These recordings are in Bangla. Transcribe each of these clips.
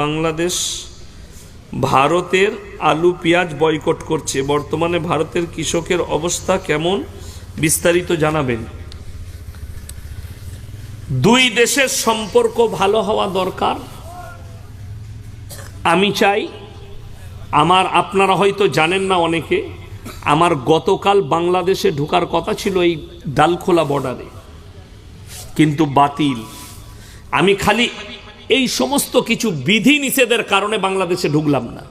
বাংলাদেশ ভারতের আলু পেঁয়াজ বয়কট করছে। বর্তমানে ভারতের কৃষকের অবস্থা কেমন? বিস্তারিত জানাবেন। দুই দেশের সম্পর্ক ভালো হওয়া দরকার। আমি চাই, আমার আপনারা হয়তো জানেন না অনেকে, আমার গতকাল বাংলাদেশে ঢোকার কথা ছিল এই ডালখোলা বর্ডারে কিন্তু বাতিল। আমি খালি এই সমস্ত কিছু বিধি নিষেধের কারণে বাংলাদেশে ঢুকলাম না।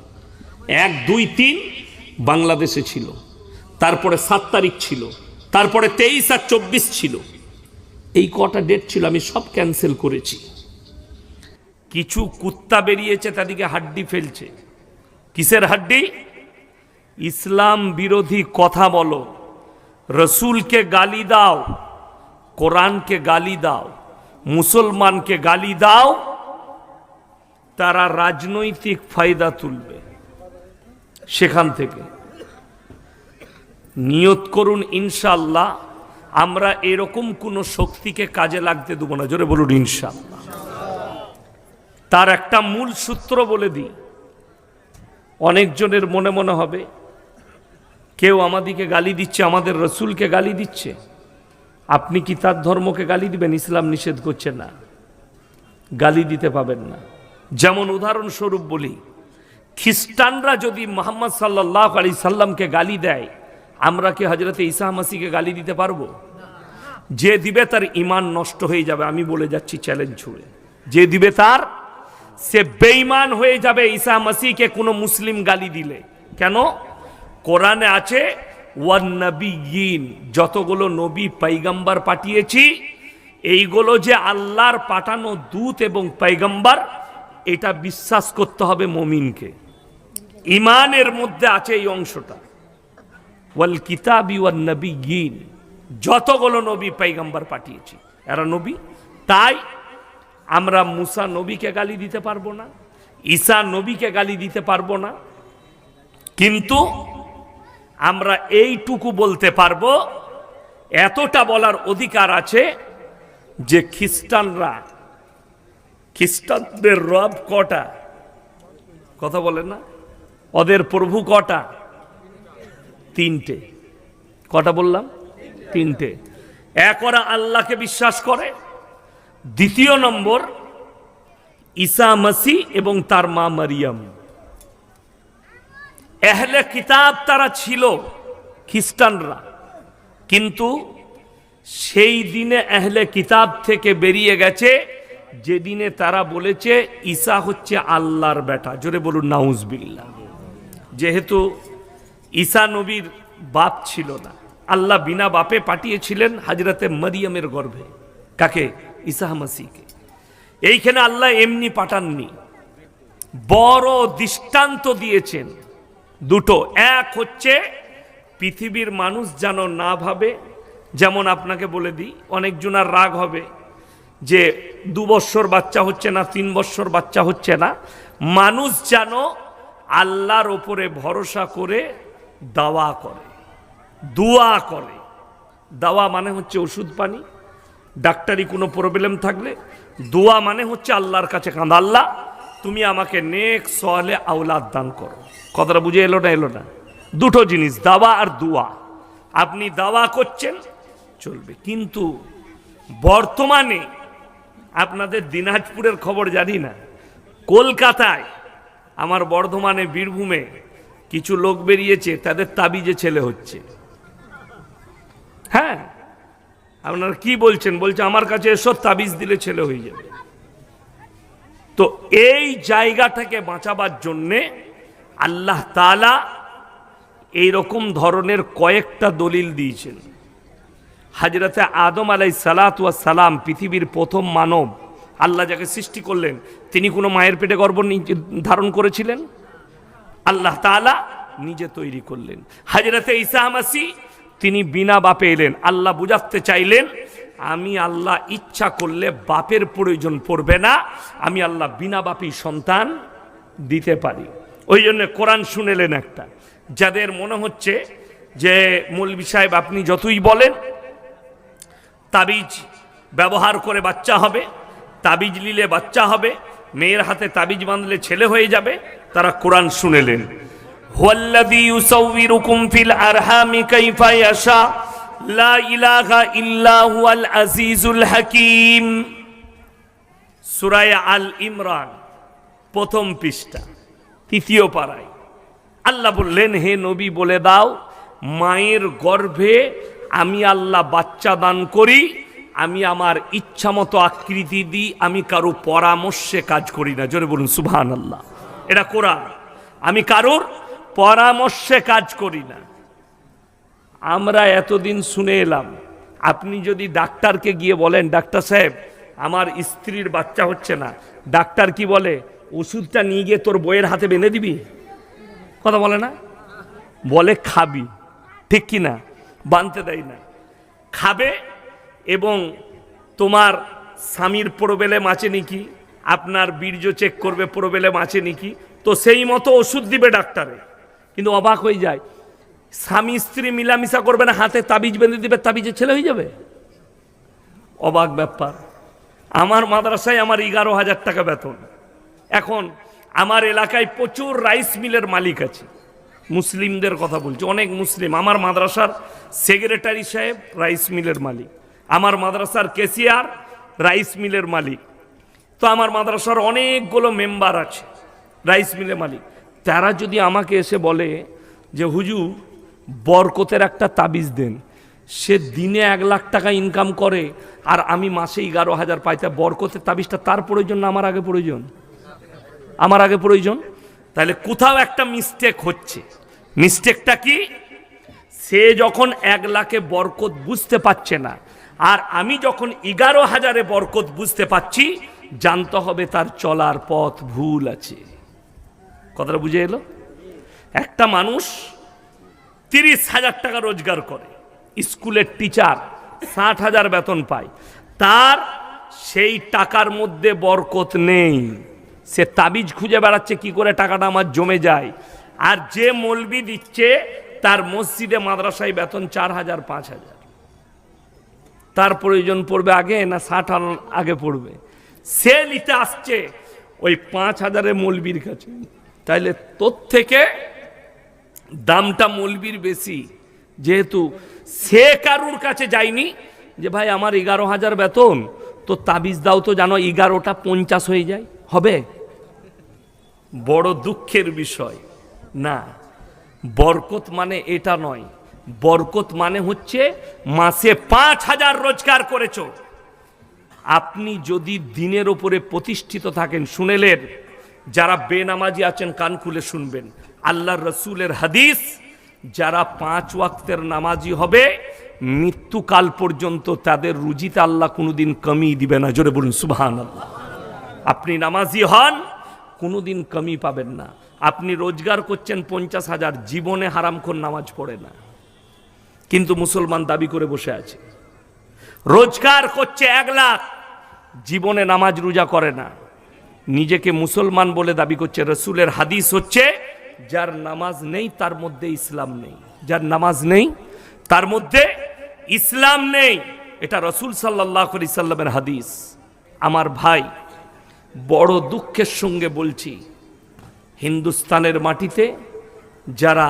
এক, দুই, তিন, বাংলাদেশে ছিল। তারপরে সাত তারিখ ছিল। তারপরে তেইশ আর চব্বিশ ছিল। এই কটা ডেট ছিল, আমি সব ক্যান্সেল করেছি। কিছু কুত্তা বেরিয়েছে, তাদেরকে হাড্ডি ফেলছে। কিসের হাড্ডি? ইসলাম বিরোধী কথা বলো। রসুলকে গালি দাও, কোরআনকে গালি দাও, মুসলমানকে গালি দাও তারা রাজনৈতিক ফায়দা তুলবে। সেখান থেকে। নিয়ত করুন ইনশাল্লাহ আমরা এরকম কোনো শক্তিকে কাজে লাগতে দেবো না। জোরে বলুন ইনশাল্লাহ তার একটা মূল সূত্র বলে দিই। অনেকজনের মনে মনে হবে, কেউ আমাদিকে গালি দিচ্ছে, আমাদের রসুলকে গালি দিচ্ছে। আপনি কি তার ধর্মকে গালি দিবেন? ইসলাম নিষেধ করছে না। গালি দিতে পাবেন না। যেমন উদাহরণস্বরূপ বলি, খ্রিস্টানরা যদি মোহাম্মদ সাল্লাহ আলি সাল্লামকে গালি দেয়, আমরা কি হজরতে ইসা মাসিকে গালি দিতে পারব? যে দিবে তার ইমান নষ্ট হয়ে যাবে, আমি বলে যাচ্ছি চ্যালেঞ্জ ছুড়ে। যে দিবে তার, সে বেঈমান হয়ে যাবে ঈসা মাসিকে কোনো মুসলিম গালি দিলে। কেন? কোরআনে আছে ওয়ান্নবিয়িন যতগুলো নবী পাইগাম্বার পাঠিয়েছি, এইগুলো যে আল্লাহর পাঠানো দূত এবং পাইগাম্বার এটা বিশ্বাস করতে হবে মমিনকে। ইমানের মধ্যে আছে এই অংশটা। ওয়াল কিতাবি নবী গিন যতগুলো নবী পাইগাম্বার পাঠিয়েছি, এরা নবী। তাই আমরা মুসা নবীকে গালি দিতে পারব না, ঈসা নবীকে গালি দিতে পারব না। কিন্তু আমরা এইটুকু বলতে পারব, এতটা বলার অধিকার আছে যে খ্রিস্টানরা খ্রিস্টানদের রব কটা? কথা বলেন না। ওদের প্রভু কটা? তিনটে। কটা বললাম? তিনটে। এক ওরা আল্লাহকে বিশ্বাস করে। দ্বিতীয় নম্বর, ঈসা মাসি এবং তার মা মারিয়াম। এহলে কিতাব তারা ছিল খ্রিস্টানরা। কিন্তু সেই দিনে এহলে কিতাব থেকে বেরিয়ে গেছে যেদিনে তারা বলেছে, ঈসা হচ্ছে আল্লাহর বেটা। জোরে বলুন নাউজবিল্লা যেহেতু ঈসা নবীর বাপ ছিল না, আল্লাহ বিনা বাপে পাঠিয়েছিলেন হাজরতে মারিয়ামের গর্ভে। কাকে? ঈসা মাসিকে এইখানে আল্লাহ এমনি পাঠাননি। বড় দৃষ্টান্ত দিয়েছেন দুটো। এক হচ্ছে, পৃথিবীর মানুষ যেন না ভাবে, যেমন আপনাকে বলে দিই, অনেকজনার রাগ হবে। যে দু বৎসর বাচ্চা হচ্ছে না, তিন বৎসর বাচ্চা হচ্ছে না, মানুষ যেন আল্লাহর ওপরে ভরসা করে দাওয়া করে, দোয়া করে। দাওয়া মানে হচ্ছে ওষুধ পানি, ডাক্তারি কোনো প্রবলেম থাকলে দোয়া মানে হচ্ছে আল্লাহর কাছে কাঁদা, আল্লাহ তুমি আমাকে নেক সহলে আওলাদ দান করো। কথাটা বুঝে এলো না এলো না। দুটো জিনিস, দাওয়া আর দোয়া। আপনি দাওয়া করছেন, চলবে। কিন্তু বর্তমানে আপনাদের দিনাজপুরের খবর জানি না। কলকাতায় আমার বর্ধমানে বীরভূমে কিছু লোক বেরিয়েছে, তাদের তাবিজে ছেলে হচ্ছে। হ্যাঁ আপনারা কি বলছেন? বলছে, আমার কাছে এসব তাবিজ দিলে ছেলে হয়ে যাবে। তো এই জায়গাটাকে বাঁচাবার জন্যে আল্লাহ তালা এইরকম ধরনের কয়েকটা দলিল দিয়েছেন। হাজরতে আদম আলাই সালাত সালাম পৃথিবীর প্রথম মানব, আল্লাহ যাকে সৃষ্টি করলেন, তিনি কোনো মায়ের পেটে গর্ব ধারণ করেছিলেন? আল্লাহ তালা নিজে তৈরি করলেন। হাজরতে ইসা মাসি, তিনি বিনা বাপে এলেন। আল্লাহ বুঝাতে চাইলেন, আমি আল্লাহ ইচ্ছা করলে বাপের প্রয়োজন পড়বে না, আমি আল্লাহ বিনা বাপি সন্তান দিতে পারি। ওই জন্য কোরআন শুনেলেন একটা। যাদের মনে হচ্ছে যে মৌলবি সাহেব আপনি যতই বলেন তাবিজ ব্যবহার করে বাচ্চা হবে, তাবিজ নিলে বাচ্চা হবে, মেয়ের হাতে তাবিজ বাঁধলে ছেলে হয়ে যাবে, তারা কোরআন শুনেলেন। হুয়াল্লাযী লা ইলাহা আজিজুল আল ইমরান, প্রথম পৃষ্ঠা, তৃতীয় পাড়ায়। আল্লাহ বললেন, হে নবী বলে দাও, মায়ের গর্ভে আমি আল্লাহ বাচ্চা দান করি, আমি আমার ইচ্ছা মতো আকৃতি দিই, আমি কারও পরামর্শে কাজ করি না। জোরে বলুন সুবহান আল্লাহ এটা কোরআন। আমি কারোর পরামর্শে কাজ করি না। আমরা এতদিন শুনে এলাম, আপনি যদি ডাক্তারকে গিয়ে বলেন, ডাক্তার সাহেব, আমার স্ত্রীর বাচ্চা হচ্ছে না। ডাক্তার কি বলে, ওষুধটা নিয়ে গিয়ে তোর বইয়ের হাতে বেঁধে দিবি? কথা বলে না? বলে, খাবি। ঠিক কি না? বানতে দেয় না। খাবে এবং তোমার স্বামীর প্রবেলে মাছে নাকি, আপনার বীর্য চেক করবে প্রবেলে মাছে নাকি, তো সেই মতো ওষুধ দিবে ডাক্তারে। কিন্তু অবাক হয়ে যায়, স্বামী স্ত্রী মিলামিশা করবে না, হাতে তাবিজ বেঁধে দিবে, তাবিজে ছেলে হয়ে যাবে? অবাক ব্যাপার। আমার মাদ্রাসায় আমার এগারো হাজার টাকা বেতন। এখন আমার এলাকায় প্রচুর রাইস মিলের মালিক আছে। মুসলিমদের কথা বলছি। অনেক মুসলিম। আমার মাদ্রাসার সেক্রেটারি সাহেব রাইস মিলের মালিক। আমার মাদ্রাসার কেসিয়ার রাইস মিলের মালিক। তো আমার মাদ্রাসার অনেকগুলো মেম্বার আছে, রাইস মিলের মালিক। তারা যদি আমাকে এসে বলে যে, হুজুর, বরকতের একটা তাবিজ দেন। সে দিনে এক লাখ টাকা ইনকাম করে আর আমি মাসে এগারো হাজার পাই তা বরকতের তাবিজটা তার প্রয়োজন না আমার আগে প্রয়োজন? আমার আগে প্রয়োজন? তাহলে কোথাও একটা মিস্টেক হচ্ছে। মিস্টেকটা কি? সে যখন এক লাখে বরকত বুঝতে পারছে না, আর আমি যখন এগারো হাজারে বরকত বুঝতে পাচ্ছি জানতে হবে তার চলার পথ ভুল আছে। কথাটা বুঝে এলো? একটা মানুষ তিরিশ হাজার টাকা রোজগার করে, স্কুলের টিচার ষাট হাজার বেতন পায়, তার সেই টাকার মধ্যে বরকত নেই। সে তাবিজ খুঁজে বেড়াচ্ছে, কি করে টাকাটা আমার জমে যায়। আর যে মলবি দিচ্ছে, তার মসজিদে, মাদ্রাসায় বেতন চার হাজার, পাঁচ হাজার। তার প্রয়োজন পড়বে আগে না ষাট আগে পড়বে? সে নিতে আসছে ওই পাঁচ হাজারের মলবির কাছে। তাইলে তোর থেকে দামটা মলবির বেশি। যেহেতু সে কারুর কাছে যায়নি যে, ভাই, আমার এগারো হাজার বেতন তো তাবিজ দাও তো জানো, এগারোটা পঞ্চাশ হয়ে যায়। হবে? বড় দুঃখের বিষয়। না, বরকত মানে এটা নয়। বরকত মানে হচ্ছে মাসে পাঁচ হাজার রোজগার করেছ। আপনি যদি দিনের ওপরে প্রতিষ্ঠিত থাকেন, শুনেলেন, যারা বেনামাজি আছেন, কান খুলে শুনবেন। আল্লাহ রসুলের হাদিস, যারা পাঁচ ওয়াক্তের নামাজি হবে, মৃত্যুকাল পর্যন্ত তাদের রুজিতে আল্লাহ কোনোদিন কমিয়ে দিবে না। জোরে বলুন সুবহান আল্লাহ আপনি নামাজি হন, কোনোদিন কমি পাবেন না। আপনি রোজগার করছেন পঞ্চাশ হাজার, জীবনে হারামখোর নামাজ পড়ে না। কিন্তু মুসলমান দাবি করে বসে আছে। রোজগার করছে এক লাখ, জীবনে নামাজ রোজা করে না। নিজেকে মুসলমান বলে দাবি করছে, রসুলের হাদিস হচ্ছে, যার নামাজ নেই, তার মধ্যে ইসলাম নেই। যার নামাজ নেই, তার মধ্যে ইসলাম নেই। এটা রসুল সাল্লাহ সাল্লামের হাদিস। আমার ভাই বড় দুঃখের সঙ্গে বলছি হিন্দুস্তানের মাটিতে যারা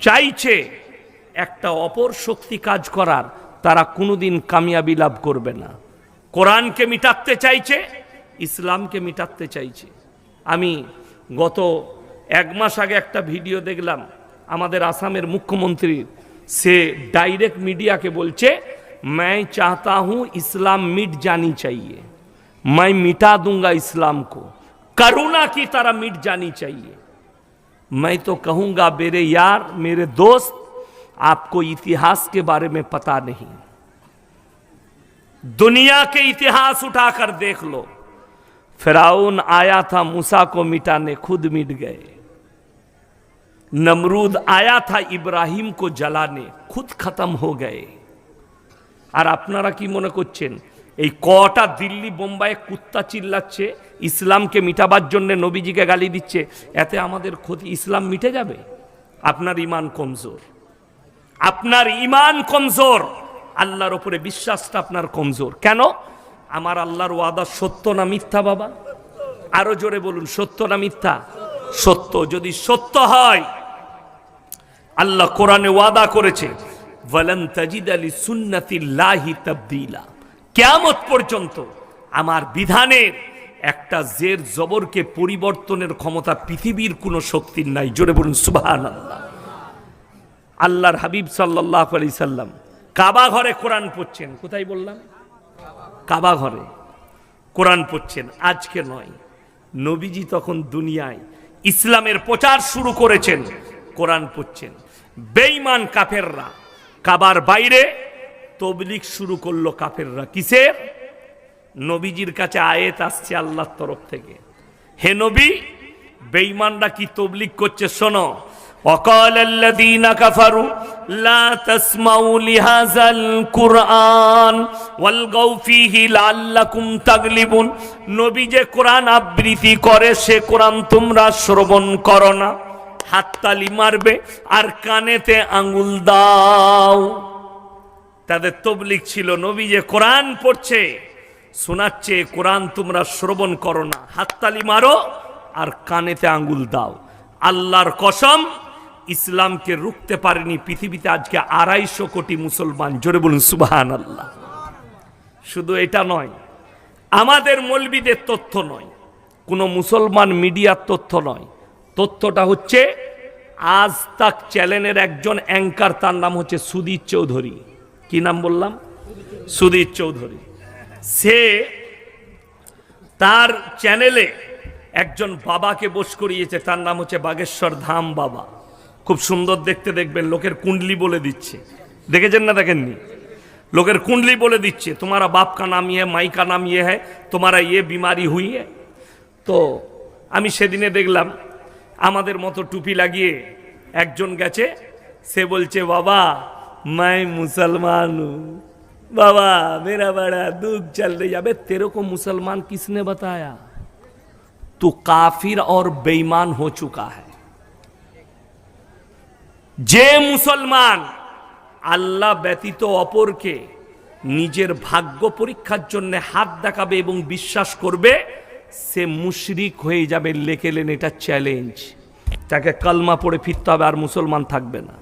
চাইছে একটা অপর শক্তি কাজ করার তারা কোনোদিন কামিয়াবি লাভ করবে না কোরআনকে মিটাতে চাইছে ইসলামকে মিটাতে চাইছে আমি গত এক মাস আগে একটা ভিডিও দেখলাম আমাদের আসামের মুখ্যমন্ত্রী সে ডাইরেক্ট মিডিয়াকে বলছে मैं चाहता हूं इस्लाम मिट जानी चाहिए मैं मिटा दूंगा इस्लाम को करुणा की तरह मिट जानी चाहिए मैं तो कहूंगा मेरे यार मेरे दोस्त आपको इतिहास के बारे में पता नहीं दुनिया के इतिहास उठाकर देख लो फिराउन आया था मूसा को मिटाने खुद मिट गए नमरूद आया था इब्राहिम को जलाने खुद खत्म हो गए আর আপনারা কি মনে করছেন এই কটা দিল্লি বোম্বাই কুত্তা চিল্লাচ্ছে, ইসলামকে মিটাবার জন্য নবীজিকে গালি দিচ্ছে, এতে আমাদের ক্ষতি, ইসলাম মিটে যাবে? আপনার ইমান কমজোর। আপনার ইমান কমজোর। আল্লাহর ওপরে বিশ্বাসটা আপনার কমজোর। কেন? আমার আল্লাহর ওয়াদা সত্য না মিথ্যা, বাবা? আরও জোরে বলুন, সত্য না মিথ্যা? সত্য। যদি সত্য হয়, আল্লাহ কোরআনে ওয়াদা করেছে, ওয়ালান তাজিদ আলী সুন্নাতিল্লাহি তাবদিলা। কেয়ামত পর্যন্ত আমার বিধানের একটা জের জবরকে পরিবর্তনের ক্ষমতা পৃথিবীর কোনো শক্তির নাই। জোরে বলুন সুবহান আল্লাহ আল্লাহর হাবিব সাল্লাহ আলি সাল্লাম কাবা ঘরে কোরআন পড়ছেন। কোথায় বললাম? কাবা ঘরে কোরআন পড়ছেন। আজকে নয়। নবীজি তখন দুনিয়ায় ইসলামের প্রচার শুরু করেছেন, কোরআন পড়ছেন। বেঈমান কাফেররা কাবার বাইরে তবলিক শুরু করলো কাফেররা কিসের নবীজির কাছে আয়েত আসছে আল্লাহর তরফ থেকে হে নবী বেঈমানরা কি তবলিক করছে শোনো وقال الذين كفروا لا تسمعوا لهذا القرآن والغوا فيه لعلكم تغلبون নবী যে কোরআন আবৃত্তি করে সে কোরআন তোমরা শ্রবণ করো না হাততালি মারবে আর কানেতে আঙ্গুল দাও তাদের তবলিক ছিল নবী যে কোরআন পড়ছে শোনাচ্ছে কোরআন তোমরা শ্রবণ করো না। হাততালি মারো আর কানেতে আঙ্গুল দাও। আল্লাহর কসম, ইসলামকে রুখতে পারেনি পৃথিবীতে আজকে আড়াইশো কোটি মুসলমান। জোরে বলুন সুবাহান আল্লাহ শুধু এটা নয়, আমাদের মলবিদের তথ্য নয়, কোনো মুসলমান মিডিয়ার তথ্য নয়। তথ্যটা হচ্ছে, আজ তাক চ্যানেলের একজন অ্যাঙ্কার, তার নাম হচ্ছে সুদীপ চৌধুরী। কি নাম বললাম? সুদীপ চৌধুরী। সে তার চ্যানেলে একজন বাবাকে বস করিয়েছে, তার নাম হচ্ছে বাগেশ্বর ধাম বাবা। খুব সুন্দর দেখতে দেখবেন, লোকের কুণ্ডলি বলে দিচ্ছে। দেখেছেন না, দেখেননি? লোকের কুণ্ডলি বলে দিচ্ছে, তোমারা বাপ কা নাম ইয়ে মাই কা নাম ইয়ে হ্যাঁ তোমারা ইয়ে বিমারি হুই হ্যাঁ তো আমি সেদিনে দেখলাম, আমাদের মতো টুপি লাগিয়ে একজন গেছে, সে বলছে, বাবা मैं मुसलमान हूँ बाबा मेरा बड़ा दुख चल रही है अबे तेरे को मुसलमान किसने बताया तू काफिर और बेईमान हो चुका है যে মুসলমান আল্লাহ ব্যতীত অপরকে নিজের ভাগ্য পরীক্ষার জন্য হাত দেখাবে এবং বিশ্বাস করবে সে মুশরিক হয়ে যাবে লেখেলেন এটা চ্যালেঞ্জ তাকে কালমা পড়ে ফিরতে হবে আর মুসলমান থাকবে না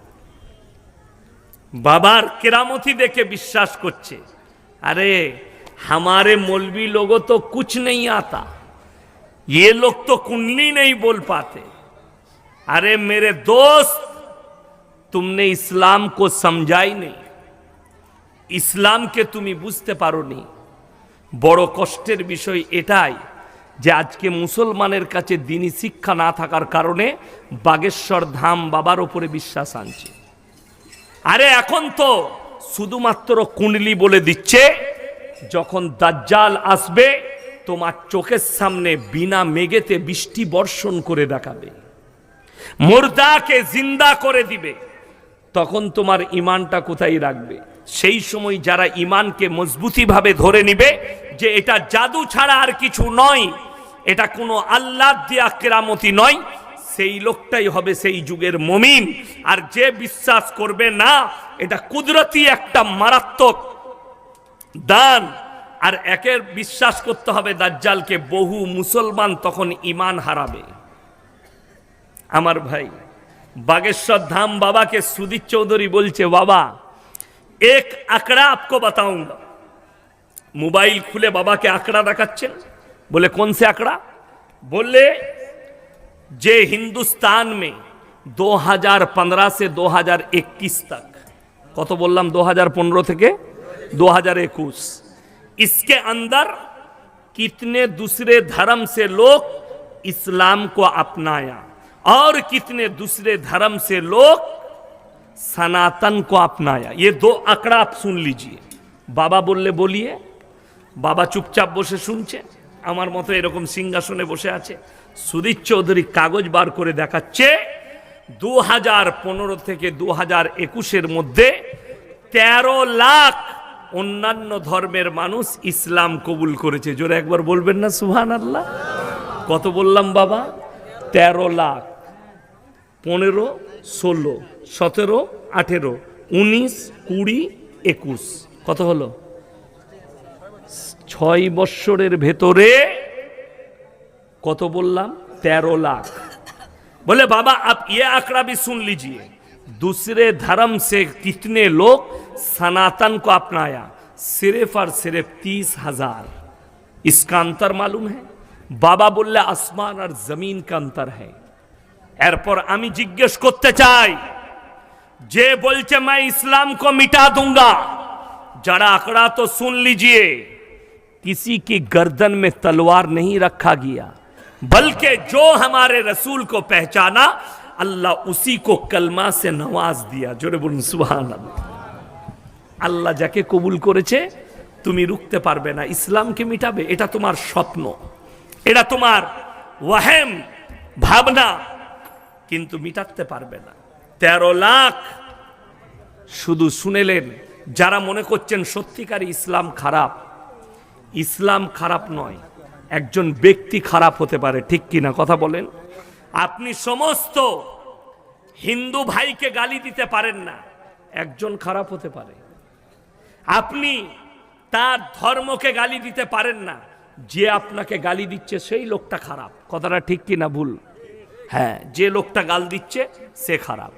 বাবার কেরামতি দেখে বিশ্বাস করছে अरे हमारे मौलवी लोगों तो कुछ नहीं आता ये लोग तो कुंडली नहीं बोल पाते अरे मेरे दोस्त तुमने इस्लाम को समझा ही नहीं ইসলামকে তুমি বুঝতে পারোনি বড় কষ্টের বিষয় এটাই যে আজকে মুসলমানের কাছে দিনী শিক্ষা না থাকার কারণে বাগেশ্বর ধাম বাবার উপরে বিশ্বাস আনছে আরে এখন তো শুধুমাত্র কুণ্ডলি বলে দিচ্ছে, যখন দাজ্জাল আসবে, তোমার চোখের সামনে বিনা মেঘেতে বৃষ্টি বর্ষণ করে দেখাবে। মুর্দাকে জিন্দা করে দিবে। তখন তোমার ইমানটা কোথায় রাখবে? সেই সময় যারা ইমানকে মজবুতিভাবে ধরে নিবে, যে এটা জাদু ছাড়া আর কিছু নয়, এটা কোনো আল্লাহ দিয়া কেরামতি নয় সেই লোকটাই হবে সেই যুগের মমিন। আর যে বিশ্বাস করবে না, এটা কুদরতি একটা মারাত্মক দান। আর একের বিশ্বাস করতে হবে দাজ্জালকে, বহু মুসলমান তখন ইমান হারাবে। আমার ভাই, বাগেশ্বর ধাম বাবাকে সুদীপ চৌধুরী বলছে, বাবা, এক আঁকড়া আপকো বাতাউঙ্গা। মোবাইল খুলে বাবাকে আঁকড়া দেখাচ্ছেন? বলে, কোন সে আঁকড়া? বললে যে हिंदुस्तान में 2015 से 2021 तक কত বললাম 2015 থেকে 2021 इसके अंदर कितने दूसरे धर्म से लोग इस्लाम को अपनाया और कितने दूसरे धर्म से लोग सनातन को अपनाया ये दो आंकड़ा आप सुन लीजिए বাবা বললে বলিয়ে বাবা চুপচাপ বসে শুনছে আমার মতো এরকম সিংহাসনে বসে আছে সুদীপ চৌধুরী কাগজ বার করে দেখাচ্ছে দু হাজার পনেরো থেকে দু হাজার একুশের মধ্যে তেরো লাখ অন্যান্য ধর্মের মানুষ ইসলাম কবুল করেছে। জোরে একবার বলবেন না সুহান আল্লাহ কত বললাম বাবা? তেরো লাখ, পনেরো, ষোলো, সতেরো, আঠেরো, উনিশ, কুড়ি, একুশ। কত হলো? ছয় বৎসরের ভেতরে कत बोल तेर लाख बोले बाबा आप ये आंकड़ा भी सुन लीजिए दूसरे धर्म से कितने लोग सनातन को अपनाया सिर्फ़ और सिर्फ़ तीस हज़ार इसका अंतर मालूम है बाबा बोले आसमान और ज़मीन का अंतर है এরপর আমি জিজ্ঞেস করতে চাই, যে বলছে मैं इस्लाम को मिटा दूँगा जरा आंकड़ा तो सुन लीजिए किसी की गर्दन में तलवार नहीं रखा गया বলকে जो हमारे রসুল को पहचाना, अल्लाह उसी को कलमा से नवाज दिया। जोरे বলুন সুবহানাল্লাহ আল্লাহ যাকে কবুল করেছে তুমি রুখতে পারবে না, ইসলামকে মিটাবে, এটা তোমার স্বপ্ন। এটা তোমার ওয়াহেম, ভাবনা, কিন্তু মিটাতে পারবে না। তেরো লাখ শুধু শুনেলেন, যারা মনে করছেন সত্যিকারী ইসলাম খারাপ ইসলাম খারাপ নয় একজন ব্যক্তি খারাপ হতে পারে, ঠিক কিনা কথা বলেন। আপনি সমস্ত হিন্দু ভাইকে গালি দিতে পারেন না, একজন খারাপ হতে পারে। আপনি তার ধর্মকে গালি দিতে পারেন না, যে আপনাকে গালি দিচ্ছে সেই লোকটা খারাপ। কথাটা ঠিক কিনা ভুল? হ্যাঁ যে লোকটা গাল দিচ্ছে সে খারাপ।